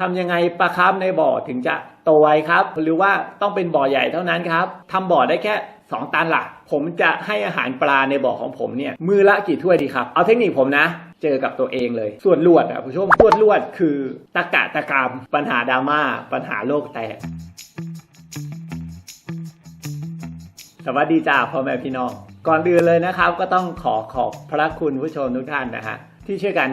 ทำยังไงปลาคาร์ฟในบ่อถึงจะโตไวครับ หรือว่าต้องเป็นบ่อใหญ่เท่านั้นครับทำบ่อได้แค่ 2 ตันละผมจะให้อาหารปลาในบ่อของผมเนี่ยมือละกี่ถ้วยดีครับ เอาเทคนิคผมนะเจอกับตัวเองเลย ส่วนลวดอะผู้ชมส่วนลวดคือตะกะตะกรามปัญหาดราม่าปัญหาโลกแตกสวัสดีจ้าพ่อแม่พี่น้อง ก่อนอื่นเลยนะครับ ก็ต้องขอขอบพระคุณผู้ชมทุกท่านนะฮะที่ช่วยกัน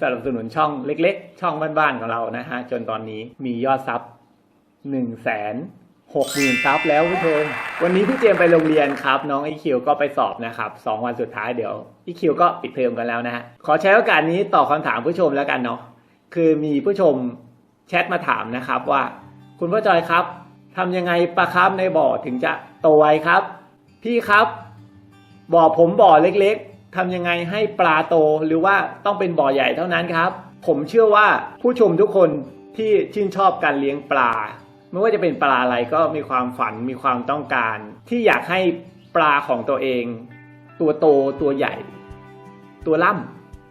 สนับสนุนช่องเล็กๆ ช่องบ้านๆของเรานะฮะจนตอนนี้มียอดซับ1นึ่งแสนหกหมื่นซับแล้วผู้ชมวันนี้พี่เจมไปโรงเรียนครับ น้องไอคิวก็ไปสอบนะครับสองวันสุดท้ายเดี๋ยวไอคิวก็ปิดเทอมกันแล้วนะฮะขอใช้โอกาสนี้ตอบคำถามผู้ชมแล้วกันเนาะคือมีผู้ชมแชทมาถามนะครับว่า คุณพ่อจอยครับทำยังไงปลาคาร์ฟในบ่อถึงจะโตไวครับ พี่ครับ บ่อผมบ่อเล็กๆ ทำยังไงให้ปลาโตหรือว่าต้องเป็นบ่อใหญ่เท่านั้นครับ ผมเชื่อว่าผู้ชมทุกคนที่ชื่นชอบการเลี้ยงปลา ไม่ว่าจะเป็นปลาอะไรก็มีความฝันมีความต้องการ ที่อยากให้ปลาของตัวเอง ตัวโตตัวใหญ่ ตัวล่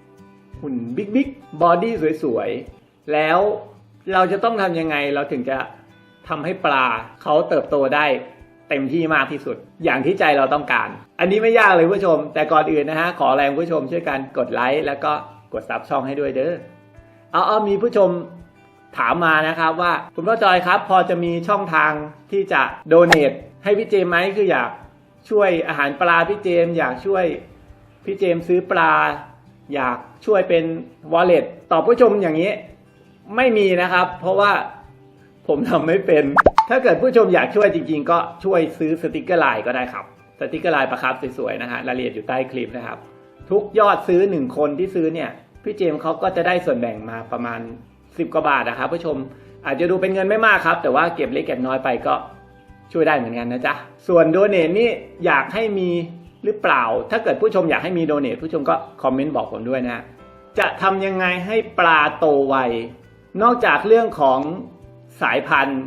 ำหุ่นบิ๊กบิ๊กบอดี้สวยๆ แล้วเราจะต้องทำยังไงเราถึงจะทำให้ปลาเขาเติบโตได้ เต็มที่มากที่สุด อย่างที่ใจเราต้องการ อันนี้ไม่ยากเลยผู้ชม แต่ก่อนอื่นนะฮะขอแรงผู้ชมช่วยกันกดไลค์แล้วก็กดซับช่องให้ด้วยเด้อเอาเอามีผู้ชมถามมานะครับว่าคุณพ่อจอยครับ พอจะมีช่องทางที่จะโดเน a ให้พี่เจมไหมคืออยากช่วยอาหารปลาพี่เจม อยากช่วยพี่เจมซื้อปลา อยากช่วยเป็น wallet ตอบผู้ชมอย่างนี้ ไม่มีนะครับ เพราะว่า ผมทำไม่เป็น ถ้าเกิดผู้ชมอยากช่วยจริง ๆ ก็ช่วยซื้อสติกเกอร์ไลน์ก็ได้ครับ สติกเกอร์ไลน์ประครับสวยๆนะฮะรายละเอียดอยู่ใต้คลิปนะครับ ทุกยอดซื้อหนึ่งคนที่ซื้อเนี่ย พี่เจมส์เขาก็จะได้ส่วนแบ่งมาประมาณ 10 กว่าบาทนะครับผู้ชม อาจจะดูเป็นเงินไม่มากครับ แต่ว่าเก็บเล็กเก็บน้อยไปก็ช่วยได้เหมือนกันนะจ๊ะ ส่วนโดเนทนี่อยากให้มีหรือเปล่า ถ้าเกิดผู้ชมอยากให้มีโดเนทผู้ชมก็คอมเมนต์บอกผมด้วยนะ จะทำยังไงให้ปลาโตไว นอกจากเรื่องของ สายพันธุ์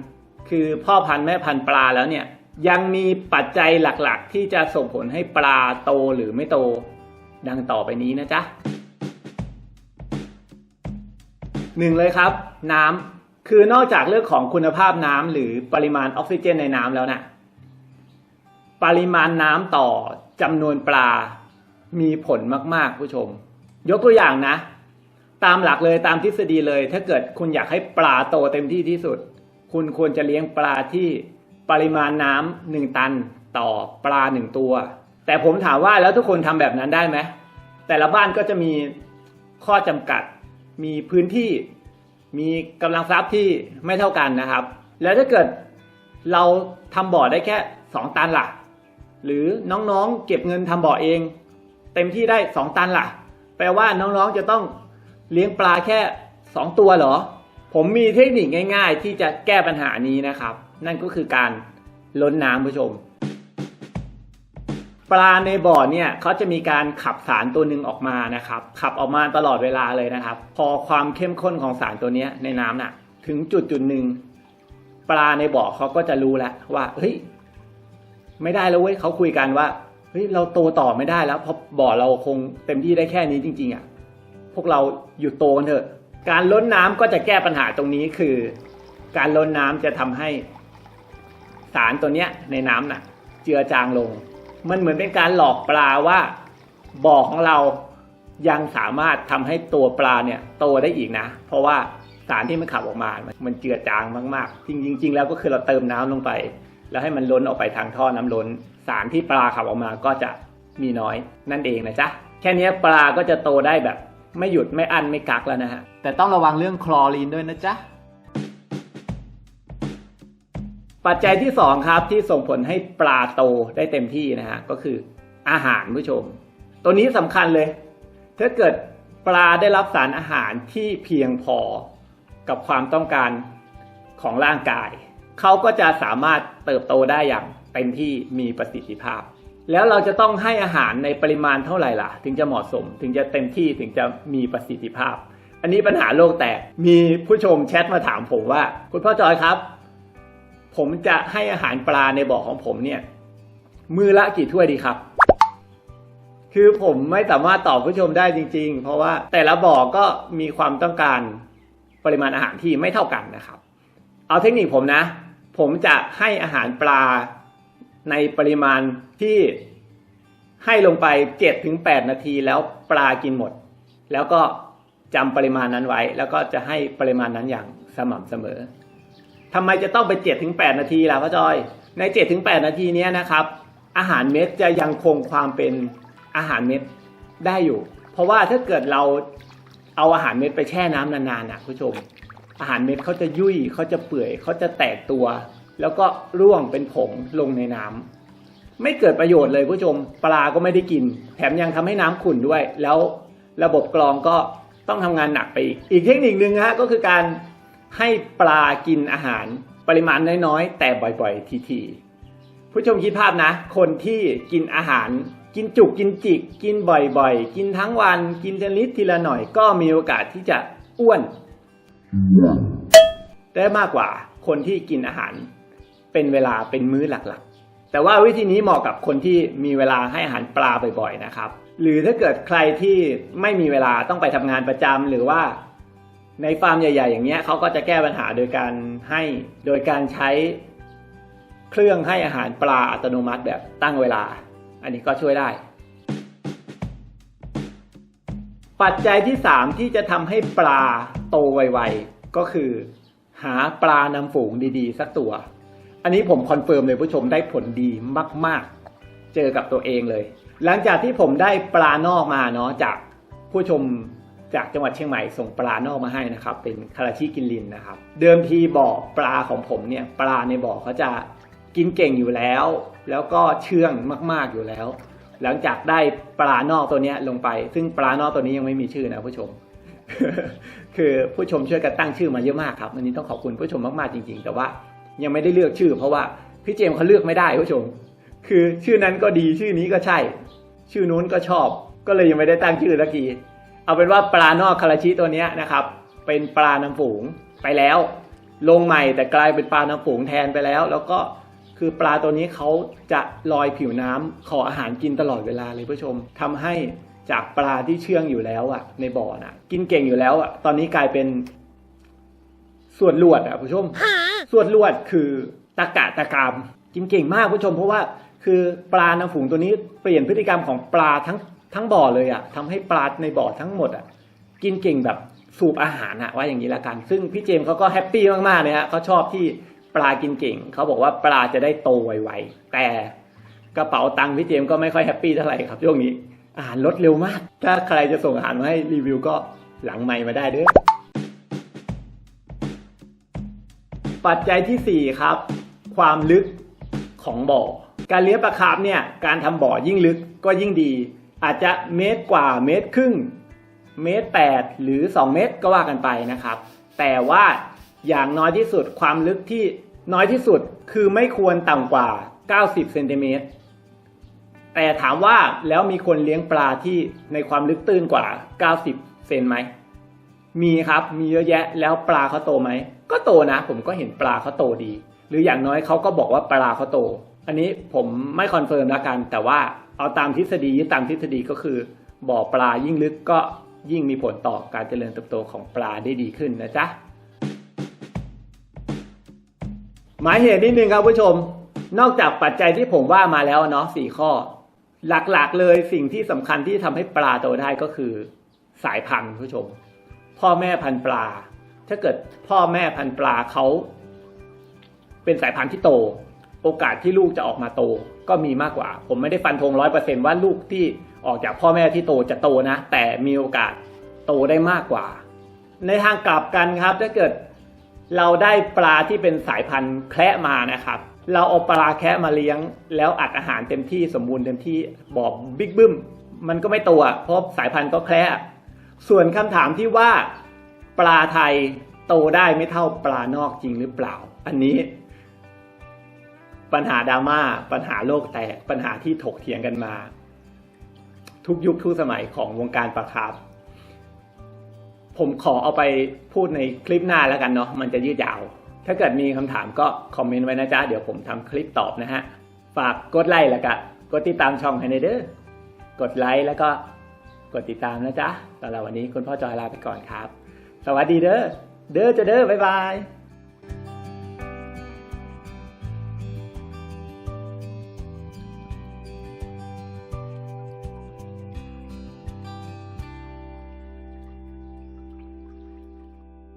คือพ่อพันธุ์แม่พันธุ์ปลาแล้วเนี่ยยังมีปัจจัยหลักๆ ที่จะส่งผลให้ปลาโตหรือไม่โต ดังต่อไปนี้นะจ๊ะหนึ่งเลยครับ น้ำคือนอกจากเรื่องของคุณภาพน้ำหรือปริมาณออกซิเจนในน้ำแล้วนะปริมาณน้ำต่อจำนวนปลามีผลมากๆ ผู้ชม ยกตัวอย่างนะ ตามหลักเลยตามทฤษฎีเลย ถ้าเกิดคุณอยากให้ปลาโตเต็มที่ที่สุด คุณควรจะเลี้ยงปลาที่ปริมาณน้ำหนึ่งตันต่อปลาหนึ่งตัว แต่ผมถามว่าแล้วทุกคนทำแบบนั้นได้ไหมแต่ละบ้านก็จะมีข้อจำกัด มีพื้นที่มีกำลังทรัพย์ที่ไม่เท่ากันนะครับ แล้วถ้าเกิดเราทำบ่อได้แค่สองตันล่ะ หรือน้องๆเก็บเงินทำบ่อเอง เต็มที่ได้สองตันล่ะ แปลว่าน้องๆจะต้อง เลี้ยงปลาแค่สองตัวเหรอ ผมมีเทคนิคง่าย ๆ ที่จะแก้ปัญหานี้นะครับ นั่นก็คือการล้นน้ำผู้ชม ปลาในบ่อเนี่ยเขาจะมีการขับสารตัวหนึ่งออกมานะครับ ขับออกมาตลอดเวลาเลยนะครับ พอความเข้มข้นของสารตัวนี้ในน้ำน่ะ ถึงจุดจุดหนึ่งปลาในบ่อเขาก็จะรู้แล้วว่าเฮ้ยไม่ได้แล้วเว้ยเขาคุยกันว่าเฮ้ยเราโตต่อไม่ได้แล้วเพราะบ่อเราคงเต็มที่ได้แค่นี้จริง ๆอะ พวกเราหยุดโตกันเถอะ การล้นน้ำก็จะแก้ปัญหาตรงนี้คือ การล้นน้ำจะทำให้ สารตัวเนี้ยในน้ำน่ะ เจือจางลง มันเหมือนเป็นการหลอกปลาว่าบ่อของเรายังสามารถทำให้ตัวปลาเนี่ยโตได้อีกนะ เพราะว่าสารที่มันขับออกมา มันเจือจางมากๆ จริง ๆ แล้วก็คือเราเติมน้ำลงไป แล้วให้มันล้นออกไปทางท่อน้ำล้น สารที่ปลาขับออกมาก็จะมีน้อยนั่นเองนะจ๊ะ แค่นี้ปลาก็จะโตได้แบบ ไม่หยุดไม่อั้นไม่กักแล้วนะฮะ แต่ต้องระวังเรื่องคลอรีนด้วยนะจ๊ะ ปัจจัยที่ 2 ครับที่ส่งผลให้ปลาโตได้เต็มที่นะฮะ ก็คืออาหารผู้ชม ตัวนี้สำคัญเลย ถ้าเกิดปลาได้รับสารอาหารที่เพียงพอกับความต้องการของร่างกาย เขาก็จะสามารถเติบโตได้อย่างเต็มที่มีประสิทธิภาพ แล้วเราจะต้องให้อาหารในปริมาณเท่าไหร่ล่ะ ถึงจะเหมาะสม ถึงจะเต็มที่ถึงจะมีประสิทธิภาพ อันนี้ปัญหาโลกแตกมีผู้ชมแชทมาถามผมว่า คุณพ่อจอยครับ ผมจะให้อาหารปลาในบ่อของผมเนี่ย มือละกี่ถ้วยดีครับ คือผมไม่สามารถตอบผู้ชมได้จริง ๆ เพราะว่าแต่ละบ่อก็มีความต้องการปริมาณอาหารที่ไม่เท่ากันนะครับ เอาเทคนิคผมนะ ผมจะให้อาหารปลา ในปริมาณที่ให้ลงไป7ถึง8นาทีแล้วปลากินหมด แล้วก็จำปริมาณนั้นไว้ แล้วก็จะให้ปริมาณนั้นอย่างสม่ำเสมอทำไมจะต้องไป7ถึง8นาทีล่ะพ่อจอย ใน7ถึง8นาทีนี้นะครับ อาหารเม็ดจะยังคงความเป็นอาหารเม็ดได้อยู่ เพราะว่าถ้าเกิดเราเอาอาหารเม็ดไปแช่น้ำนานๆนะผู้ชม อาหารเม็ดเขาจะยุ่ยเขาจะเปื่อยเขาจะแตกตัว แล้วก็ร่วงเป็นผงลงในน้ำไม่เกิดประโยชน์เลยผู้ชมปลาก็ไม่ได้กิน แถมยังทำให้น้ำขุ่นด้วย แล้วระบบกรองก็ต้องทำงานหนักไปอีก อีกเทคนิคนึงฮะก็คือการให้ปลากินอาหารปริมาณน้อยๆ แต่บ่อยๆ ทีๆ ผู้ชมคิดภาพนะ คนที่กินอาหาร กินจุกกินจิก กินบ่อยๆ กินทั้งวัน กินทีละนิดทีละหน่อย ก็มีโอกาสที่จะอ้วน ได้มากกว่าคนที่กินอาหาร เป็นเวลาเป็นมื้อหลักๆ แต่ว่าวิธีนี้เหมาะกับคนที่มีเวลาให้อาหารปลาบ่อยๆนะครับ หรือถ้าเกิดใครที่ไม่มีเวลาต้องไปทำงานประจำหรือว่าในฟาร์มใหญ่ ๆ อย่างเงี้ยเขาก็จะแก้ปัญหาโดยการให้โดยการใช้เครื่องให้อาหารปลาอัตโนมัติแบบตั้งเวลา อันนี้ก็ช่วยได้ ปัจจัยที่ 3 ที่จะทำให้ปลาโตไวๆก็คือ หาปลานำฝูงดีๆ สักตัว อันนี้ผมคอนเฟิร์มเลยผู้ชมได้ผลดีมาก ๆ เจอกับตัวเองเลย หลังจากที่ผมได้ปลานอกมาเนาะจากผู้ชมจากจังหวัดเชียงใหม่ส่งปลานอกมาให้นะครับ เป็นคาราชิกินลินนะครับ เดิมทีบ่อปลาของผมเนี่ยปลาในบ่อเขาจะกินเก่งอยู่แล้ว แล้วก็เชื่องมาก ๆอยู่แล้ว หลังจากได้ปลานอกตัวนี้ลงไป ซึ่งปลานอกตัวนี้ยังไม่มีชื่อนะผู้ชม คือผู้ชมช่วยกันตั้งชื่อมาเยอะมากครับวันนี้ต้องขอบคุณผู้ชมมากๆจริง ๆ แต่ว่า ยังไม่ได้เลือกชื่อ เพราะว่าพี่เจมเขาเลือกไม่ได้ผู้ชม คือชื่อนั้นก็ดีชื่อนี้ก็ใช่ ชื่อนู้นก็ชอบ ก็เลยยังไม่ได้ตั้งชื่อสักทีเอาเป็นว่าปลานอกคาราชิตัวนี้นะครับ เป็นปลาน้ำฝูงไปแล้ว ลงใหม่แต่กลายเป็นปลาน้ำฝูงแทนไปแล้ว แล้วก็คือปลาตัวนี้เขาจะลอยผิวน้ำขออาหารกินตลอดเวลาเลยผู้ชมทำให้จากปลาที่เชื่องอยู่แล้วอะ ในบ่อน่ะ กินเก่งอยู่แล้วอะ ตอนนี้กลายเป็นส่วนลวดอะผู้ชม ส่วนลวดคือตะกะตะกามกินเก่งมากผู้ชม เพราะว่าคือปลาน้ำฝูงตัวนี้เปลี่ยนพฤติกรรมของปลาทั้งทั้งบ่อเลยอะทำให้ปลาในบ่อทั้งหมดอะกินเก่งแบบสูบอาหารอะว่าอย่างนี้ละกัน ซึ่งพี่เจมส์เขาก็แฮปปี้มากๆเลยฮะเขาชอบที่ปลากินเก่ง เขาบอกว่าปลาจะได้โตไวๆแต่กระเป๋าตังค์พี่เจมส์ก็ไม่ค่อยแฮปปี้เท่าไหร่ครับช่วงนี้อาหารลดเร็วมาก ถ้าใครจะส่งอาหารมาให้รีวิวก็หลังไมค์มาได้เด้อ ปัจจัยที่ 4 ครับ ความลึกของบ่อ การเลี้ยงปลาคาร์ฟเนี่ยการทำบ่อยิ่งลึกก็ยิ่งดี อาจจะเมตรกว่าเมตรครึ่ง เมตรแปดหรือ 2 เมตรก็ว่ากันไปนะครับ แต่ว่าอย่างน้อยที่สุดความลึกที่น้อยที่สุดคือไม่ควรต่ำกว่า 90เซนติเมตรแต่ถามว่าแล้วมีคนเลี้ยงปลาที่ในความลึกตื้นกว่า 90 เซนไหม มีครับ มีเยอะแยะ แล้วปลาเขาโตไหม ก็โตนะ ผมก็เห็นปลาเขาโตดี หรืออย่างน้อยเขาก็บอกว่าปลาเขาโต อันนี้ผมไม่คอนเฟิร์มละกัน แต่ว่าเอาตามทฤษฎียึดตามทฤษฎีก็คือ บ่อปลายิ่งลึกก็ยิ่งมีผลต่อการเจริญเติบโตของปลาได้ดีขึ้นนะจ๊ะหมายเหตุนิดนึงครับผู้ชม นอกจากปัจจัยที่ผมว่ามาแล้วเนาะสี่ข้อ หลักๆเลยสิ่งที่สำคัญที่ทำให้ปลาโตได้ก็คือ สายพันธุ์ผู้ชม พ่อแม่พันธุ์ปลา ถ้าเกิดพ่อแม่พันธุ์ปลาเขาเป็นสายพันธุ์ที่โต โอกาสที่ลูกจะออกมาโตก็มีมากกว่า ผมไม่ได้ฟันธงร้อยเปอร์เซนว่าลูกที่ออกจากพ่อแม่ที่โตจะโตนะ แต่มีโอกาสโตได้มากกว่า ในทางกลับกันครับถ้าเกิดเราได้ปลาที่เป็นสายพันธุ์แคระมานะครับ เราเอาปลาแคระมาเลี้ยง แล้วอัดอาหารเต็มที่สมบูรณ์เต็มที่บอกบิ๊กบึ้ม มันก็ไม่โตเพราะสายพันธุ์ก็แคระส่วนคำถามที่ว่า ปลาไทยโตได้ไม่เท่าปลานอกจริงหรือเปล่า อันนี้ ปัญหาดราม่าปัญหาโลกแตกปัญหาที่ถกเถียงกันมา ทุกยุคทุกสมัยของวงการปลาคาร์ฟผมขอเอาไปพูดในคลิปหน้าแล้วกันเนาะมันจะยืดยาว ถ้าเกิดมีคำถามก็คอมเมนต์ไว้นะจ๊ะ เดี๋ยวผมทำคลิปตอบนะฮะ ฝากกดไลค์แล้วก็กดติดตามช่องให้ในเด้อกดไลค์แล้วก็กดติดตามนะจ๊ะสำหรับวันนี้คุณพ่อจอยลาไปก่อนครับ สวัสดีเด้อ เด้อจะเด้อบ๊ายบาย